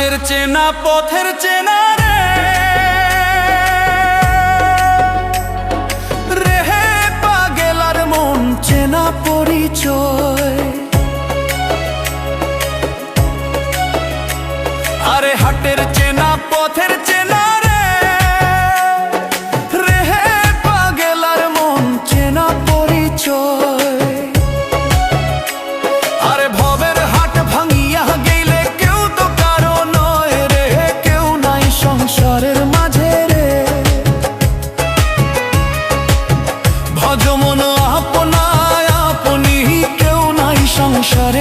হাতের চেনা পথের চেনা রে। রেহে পাগেলার মন চেনা পরিচয়। shot it.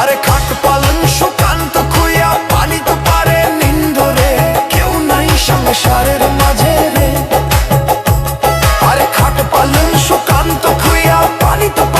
আরে খাট পালন সুকান্ত খুইয়া পালিত পারে নিন্দরে। কেউ নাই সংসারের মাঝে রে। আরে সুকান্ত খুইয়া পালিত পারে